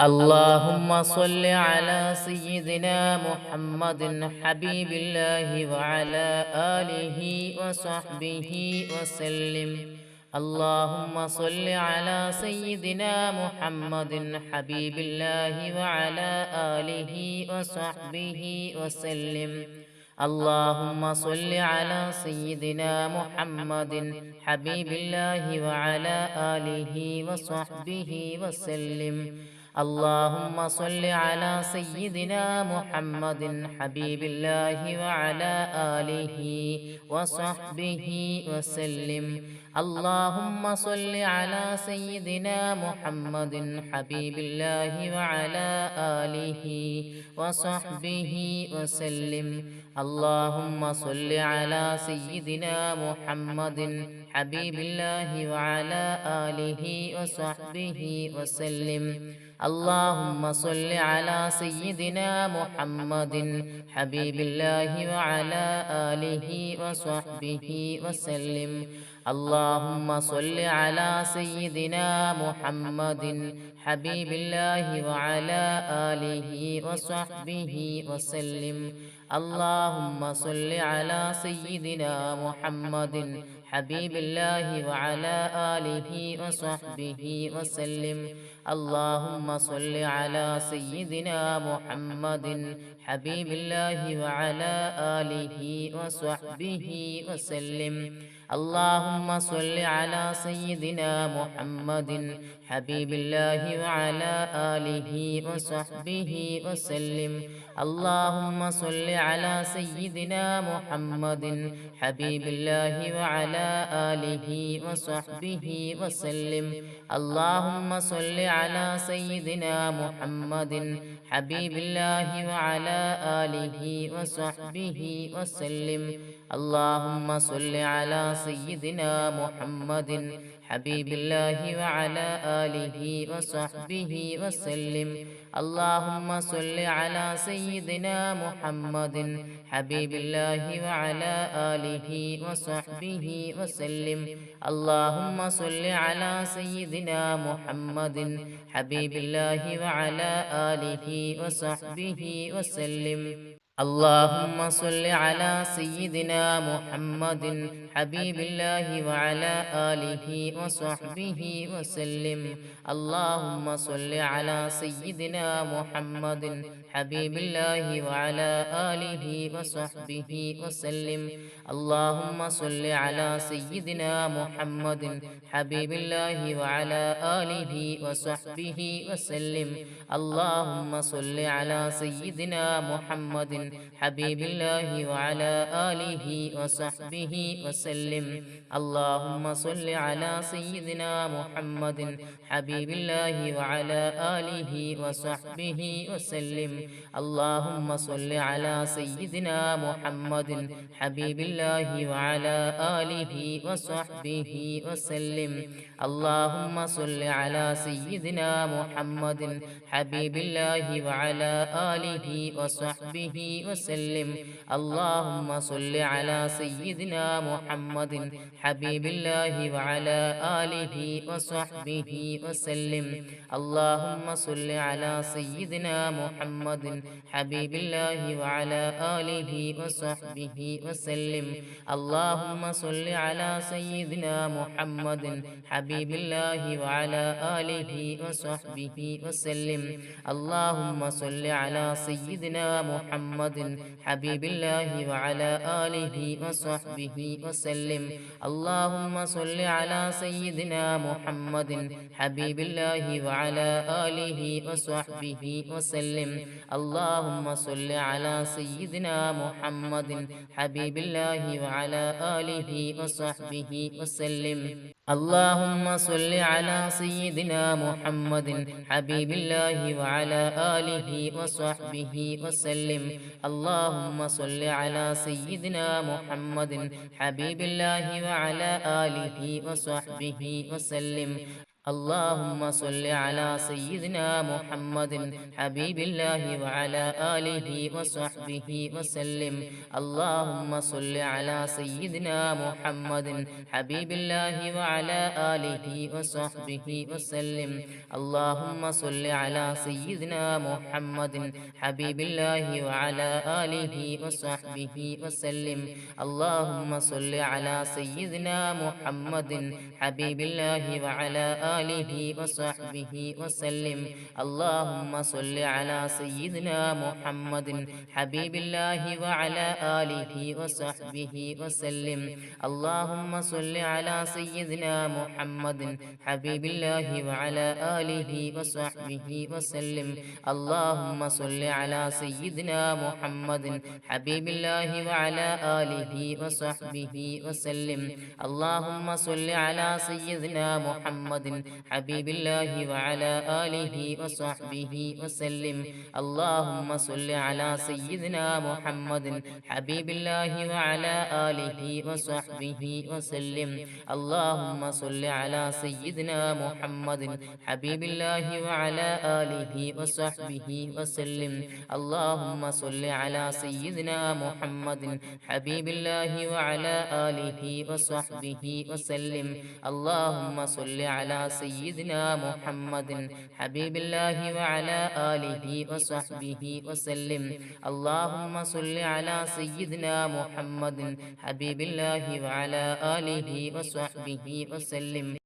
اللهم صل على سيدنا محمد حبيب الله وعلى آله وصحبه وسلم. اللهم صل على سيدنا محمد حبيب الله وعلى آله وصحبه وسلم. اللهم صل على سيدنا محمد حبيب الله وعلى آله وصحبه وسلم. اللهم صل على سيدنا محمد حبيب الله وعلى آله وصحبه وسلم اللهم صل على سيدنا محمد حبيب الله وعلى آله وصحبه وسلم اللهم صل على سيدنا محمد حبيب الله وعلى آله وصحبه وسلم. اللهم صل على سيدنا محمد حبيب الله وعلى آله وصحبه وسلم. اللهم صل على سيدنا محمد حبيب الله وعلى آله وصحبه وسلم. اللهم صل على سيدنا محمد حبيب الله وعلى آله وصحبه وسلم. اللهم صل على سيدنا محمد حبيب الله وعلى آله وصحبه وسلم. اللهم صل على سيدنا محمد حبيب الله وعلى آله وصحبه وسلم. اللهم صل على سيدنا محمد حبيب الله وعلى آله وصحبه وسلم. اللهم صل على سيدنا محمد حبيب الله وعلى آله وصحبه وسلم. اللهم صل على سيدنا محمد حبيب الله وعلى آله وصحبه وسلم. اللهم صل على سيدنا محمد حبيب الله وعلى آله وصحبه وسلم. اللهم صل على سيدنا محمد حبيب الله وعلى آله وصحبه وسلم اللهم صل على سيدنا محمد حبيب الله وعلى آله وصحبه وسلم اللهم صل على سيدنا محمد حبيب الله وعلى آله وصحبه وسلم. اللهم صل على سيدنا محمد حبيب الله وعلى آله وصحبه وسلم. اللهم صل على سيدنا محمد حبيب الله وعلى آله وصحبه وسلم. اللهم صل على سيدنا محمد حبيب الله وعلى آله وصحبه وسلم. اللهم صل على سيدنا محمد حبيب الله وعلى آله وصحبه وسلم. اللهم صل على سيدنا محمد حبيب الله وعلى آله وصحبه وسلم. اللهم صل على سيدنا محمد حبيب الله وعلى آله وصحبه وسلم. اللهم صل على سيدنا محمد حبيب الله وعلى آله وصحبه وسلم. اللهم صل على سيدنا محمد حبيب الله وعلى آله وصحبه وسلم. اللهم صل على سيدنا محمد حبيب الله وعلى آله وصحبه وسلم. اللهم صل على سيدنا محمد حبيب الله وعلى آله وصحبه وسلم. اللهم صل على سيدنا محمد حبيب الله وعلى آله وصحبه وسلم اللهم صل على سيدنا محمد حبيب الله وعلى آله وصحبه وسلم اللهم صل على سيدنا محمد حبيب الله وعلى آله وصحبه وسلم اللهم صل على سيدنا محمد حبيب الله وعلى آله وصحبه وسلم. اللهم صل على سيدنا محمد حبيب الله وعلى آله وصحبه وسلم. اللهم صل على سيدنا محمد حبيب الله وعلى آله وصحبه وسلم. اللهم صل على سيدنا محمد حبيب الله وعلى آله وصحبه وسلم. اللهم صل على سيدنا محمد حبيب الله وعلى آله وصحبه وسلم. اللهم صل على سيدنا محمد حبيب الله وعلى آله وصحبه وسلم. اللهم صل على سيدنا محمد حبيب الله وعلى آله وصحبه وسلم. اللهم صل على سيدنا محمد حبيب الله وعلى آله وصحبه وسلم. اللهم صل على سيدنا محمد حبيب الله وعلى آله وصحبه وسلم. اللهم صل على سيدنا محمد حبيب الله وعلى آله وصحبه وسلم. اللهم صل على سيدنا محمد حبيب الله وعلى آله وصحبه وسلم. اللهم صل على سيدنا محمد حبيب الله وعلى آله وصحبه وسلم. اللهم صل على سيدنا محمد حبيب الله وعلى آله وصحبه وسلم.